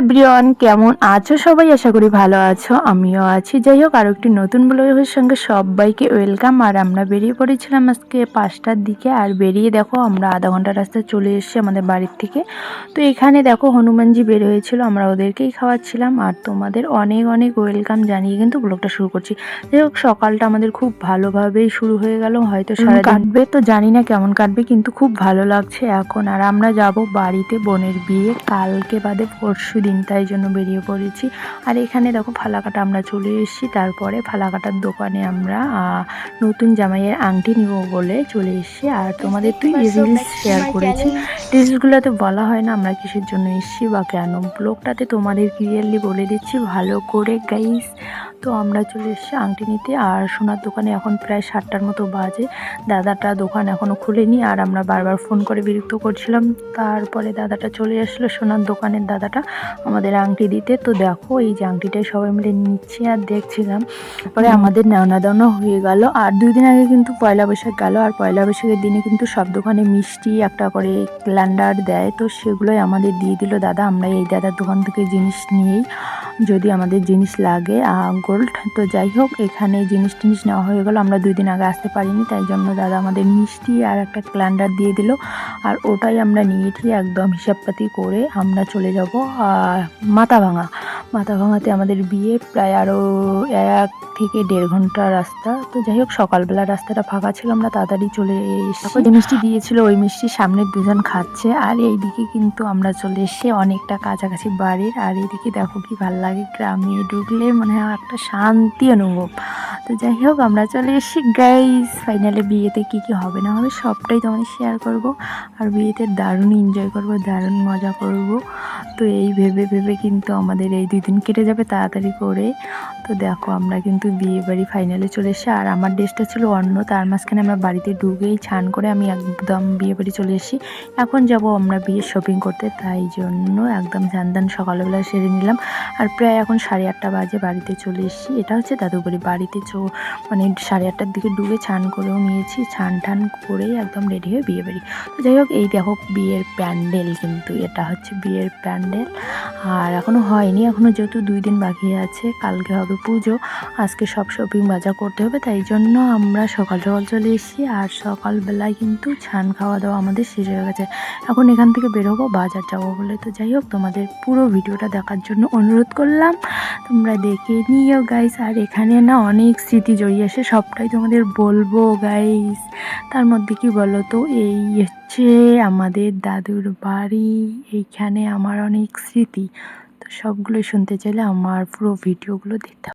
Everyone কেমন আছো সবাই? আশা করি ভালো আছো আমিও আছি। যাই হোক আরও একটি নতুন ব্লগের সঙ্গে সবাইকে ওয়েলকাম আর আমরা বেরিয়ে পড়েছিলাম আজকে পাঁচটার দিকে। আর বেরিয়ে দেখো আমরা আধা ঘণ্টা রাস্তায় চলে এসেছি আমাদের বাড়ির থেকে। তো এখানে দেখো হনুমানজি বের হয়েছিল আমরা ওদেরকেই খাওয়াচ্ছিলাম। আর তোমাদের অনেক অনেক ওয়েলকাম জানিয়ে কিন্তু ব্লগটা শুরু করছি। যাই হোক সকালটা আমাদের খুব ভালোভাবেই শুরু হয়ে গেল। হয়তো সারা কাটবে তো জানি না কেমন কাটবে কিন্তু খুব ভালো লাগছে এখন। আর আমরা যাব বাড়িতে বোনের বিয়ে কালকে বাদে পরশু দিন তাই জন্য বেরিয়ে পড়েছি। আর এখানে দেখো ফালাকাটা আমরা চলে এসেছি। তারপরে ফালাকাটার দোকানে আমরা নতুন জামাইয়ের আংটি নিব বলে চলে এসেছি। আর তোমাদের তুই রিলস শেয়ার করেছি। রিলসগুলোতে বলা হয় না আমরা কিসের জন্য এসেছি বা কেন। ব্লগটাতে তোমাদের ক্লিয়ারলি বলে দিচ্ছি ভালো করে গাইস তো আমরা চলে এসেছি আংটি নিতে। আর সোনার দোকানে এখন প্রায় সাতটার মতো বাজে। দাদাটা দোকান এখনও খুলেনি আর আমরা বারবার ফোন করে বিরক্ত করছিলাম। তারপরে দাদাটা চলে আসলো সোনার দোকানের দাদাটা। আমাদের আংটি দিতে। তো দেখো, এই যে আংটিটাই সবাই মিলে নিচ্ছি আর দেখছিলাম। পরে আমাদের নেওনা দেওয়া হয়ে গেল। আর দুই দিন আগে কিন্তু পয়লা বৈশাখ গেল। আর পয়লা বৈশাখের দিনে কিন্তু সব দোকানে মিষ্টি, একটা করে ক্যালেন্ডার দেয়। তো সেগুলোই আমাদের দিয়ে দিল। দাদা, আমরা এই দাদার দোকান থেকে জিনিস নিয়েই যদি আমাদের জিনিস লাগে গোল্ড তো যাই হোক, এখানে জিনিস টিনিস নেওয়া হয়ে গেলো। আমরা দুই দিন আগে আসতে পারিনি, তাই জন্য দাদা আমাদের মিষ্টি আর একটা ক্যালেন্ডার দিয়ে দিল। আর ওটাই আমরা নিয়েছি একদম হিসাবপাতি করে আমরা চলে যাব মাথা ভাঙা মাথা ভাঙাতে আমাদের বিয়ে প্রায় আরও এক থেকে দেড় ঘণ্টা রাস্তা। তো যাই হোক, সকালবেলা রাস্তাটা ফাঁকা ছিল, আমরা তাড়াতাড়ি চলে এসে যে মিষ্টি দিয়েছিল, ওই মিষ্টি সামনে দুজন খাচ্ছে। আর এইদিকে কিন্তু আমরা চলে এসে অনেকটা কাছাকাছি বাড়ির। আর এইদিকে দেখো কি ভালো লাগে, গ্রামে ঢুকলে মনে হয় একটা শান্তি অনুভব। তো যাই হোক, আমরা চলে এসেছি। গাইস ফাইনালে বিয়েতে কি কি হবে না হবে সবটাই তোমাদের শেয়ার করব। আর বিয়েতে দারুণ এনজয় করব, দারুণ মজা করব। তো এই ভেবে ভেবে কিন্তু আমাদের এই দুই দিন কেটে যাবে তাড়াতাড়ি করে। তো দেখো, আমরা কিন্তু বিয়ে বাড়ি ফাইনালে চলে এসেছি। আর আমার ড্রেসটা ছিল অন্য, তার মাঝখানে আমরা বাড়িতে ঢুকেই ছান করে আমি একদম বিয়ে বাড়ি চলে এসেছি। এখন যাব আমরা বিয়ের শপিং করতে, তাই জন্য একদম ধান সকালবেলা সেরে নিলাম। আর প্রায় এখন সাড়ে আটটা বাজে বাড়িতে চলে এসেছি। এটা হচ্ছে বাড়ি। বাড়িতে চো মানে সাড়ে আটটার দিকে ডুবে ছান করেও নিয়েছি ছান টান করেই একদম রেডি হয়ে বিয়ে বাড়ি। তো যাই হোক, এই দেখো বিয়ের প্যান্ডেল কিন্তু, এটা হচ্ছে বিয়ের প্যান্ডেল। আর এখনও হয়নি এখনও যেহেতু দুই দিন বাকি আছে, কালকে হবে পুজো, আজকে সব শপিং বাজার করতে হবে, তাই জন্য আমরা সকাল সকাল চলে এসেছি। আর সকালবেলায় কিন্তু ছান খাওয়া দাওয়া আমাদের শেষ হয়ে গেছে। এখন এখান থেকে বেরোবো বাজার যাব বলে। তো যাই হোক, তোমাদের পুরো ভিডিওটা দেখার জন্য অনুরোধ করলাম। তোমরা দেখে নিও গাইস আর এখানে না অনেক স্মৃতি জড়িয়ে আসে, সবটাই তোমাদের বলব গাইস তার মধ্যে কি বলো তো এই হচ্ছে আমাদের দাদুর বাড়ি, এইখানে আমার অনেক স্মৃতি। তো সবগুলো শুনতে চাইলে আমার পুরো ভিডিওগুলো দেখতে